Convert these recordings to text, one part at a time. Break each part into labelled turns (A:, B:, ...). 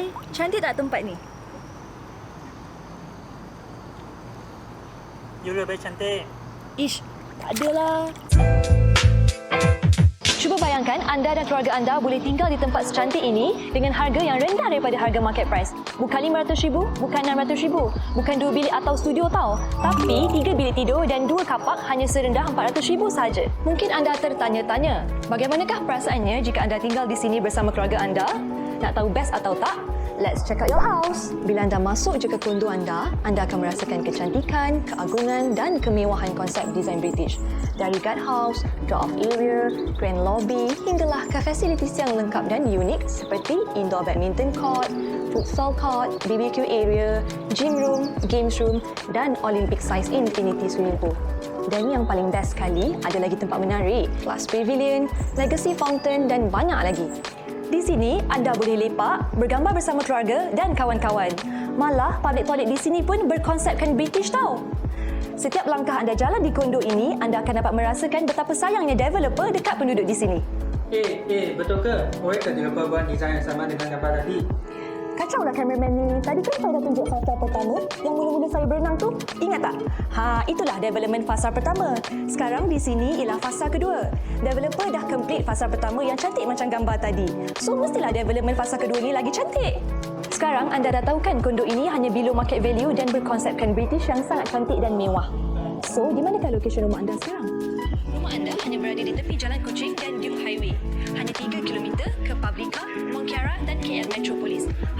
A: Hai, cantik tak tempat ni?
B: You lebih cantik.
A: Ish, tak adalah. Cuba bayangkan anda dan keluarga anda boleh tinggal di tempat secantik ini dengan harga yang rendah daripada harga market price. Bukan RM500,000, bukan RM600,000, bukan dua bilik atau studio tau. Tapi tiga bilik tidur dan dua kapak hanya serendah RM400,000 sahaja. Mungkin anda tertanya-tanya, bagaimanakah perasaannya jika anda tinggal di sini bersama keluarga anda? Nak tahu best atau tak? Let's check out your house. Bila anda masuk je ke kondo anda, anda akan merasakan kecantikan, keagungan dan kemewahan konsep desain British. Dari guardhouse, door-off area, grand lobby hinggalah ke facilities yang lengkap dan unik seperti indoor badminton court, futsal court, BBQ area, gym room, games room dan Olympic size infinity swimming pool. Dan yang paling best sekali, ada lagi tempat menarik, class pavilion, legacy fountain dan banyak lagi. Di sini, anda boleh lepak, bergambar bersama keluarga dan kawan-kawan. Malah, public toilet di sini pun berkonsepkan British tau. Setiap langkah anda jalan di kondo ini, anda akan dapat merasakan betapa sayangnya developer dekat penduduk di sini.
B: Eh, eh, betul ke? Ke developer buat desain yang sama dengan gambar tadi?
A: Kacau lah kameraman ni. Tadi kan saya dah tunjuk fasa pertama yang mula-mula saya berenang tu. Ingat tak? Ha, itulah development fasa pertama. Sekarang di sini ialah fasa kedua. Developer dah complete fasa pertama yang cantik macam gambar tadi. So, mestilah development fasa kedua ni lagi cantik. Sekarang anda dah tahu kan kondo ini hanya below market value dan berkonsepkan British yang sangat cantik dan mewah. So, di manakah lokasi rumah anda sekarang? Rumah anda hanya berada di tepi Jalan Kuching dan Duke Highway. Hanya 3 km ke Publica, Mongkiara dan KL Metropolis.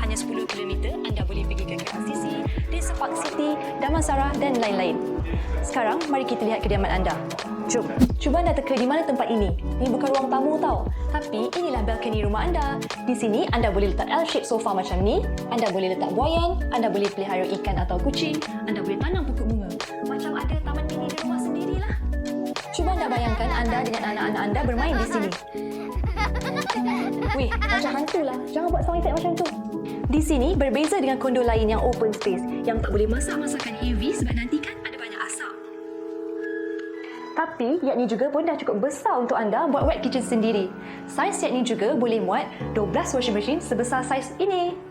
A: Hanya 10 km anda boleh pergi ke KLCC, Desa Park City, Damansara dan lain-lain. Sekarang, mari kita lihat kediaman anda. Jom, cuba anda teka di mana tempat ini. Ini bukan ruang tamu tau. Tapi inilah balkoni rumah anda. Di sini anda boleh letak L-shape sofa macam ni. Anda boleh letak buayan. Anda boleh pelihara ikan atau kucing. Anda boleh tanam pokok bunga. Macam ada taman mini di rumah sendirilah. Cuba anda bayangkan anda dengan anak-anak anda bermain di sini. Weh, macam hantu lah. Jangan buat sound effect macam tu. Di sini berbeza dengan kondo lain yang open space yang tak boleh masak masakan heavy sebab nanti kan ada banyak asap. Tapi yak ni juga pun dah cukup besar untuk anda buat wet kitchen sendiri. Saiz yak ni juga boleh muat 12 washing machine sebesar saiz ini.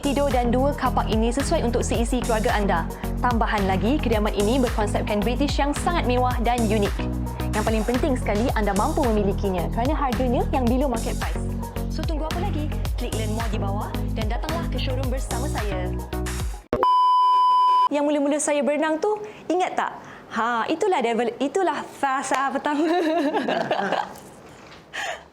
A: Bilik tidur dan dua kapak ini sesuai untuk seisi keluarga anda. Tambahan lagi, kediaman ini berkonsepkan British yang sangat mewah dan unik. Yang paling penting sekali, anda mampu memilikinya kerana harganya yang below market price. So tunggu apa lagi? Klik learn more di bawah dan datanglah ke showroom bersama saya. Yang mula-mula saya berenang tu, ingat tak? Ha, itulah level, itulah fasa pertama.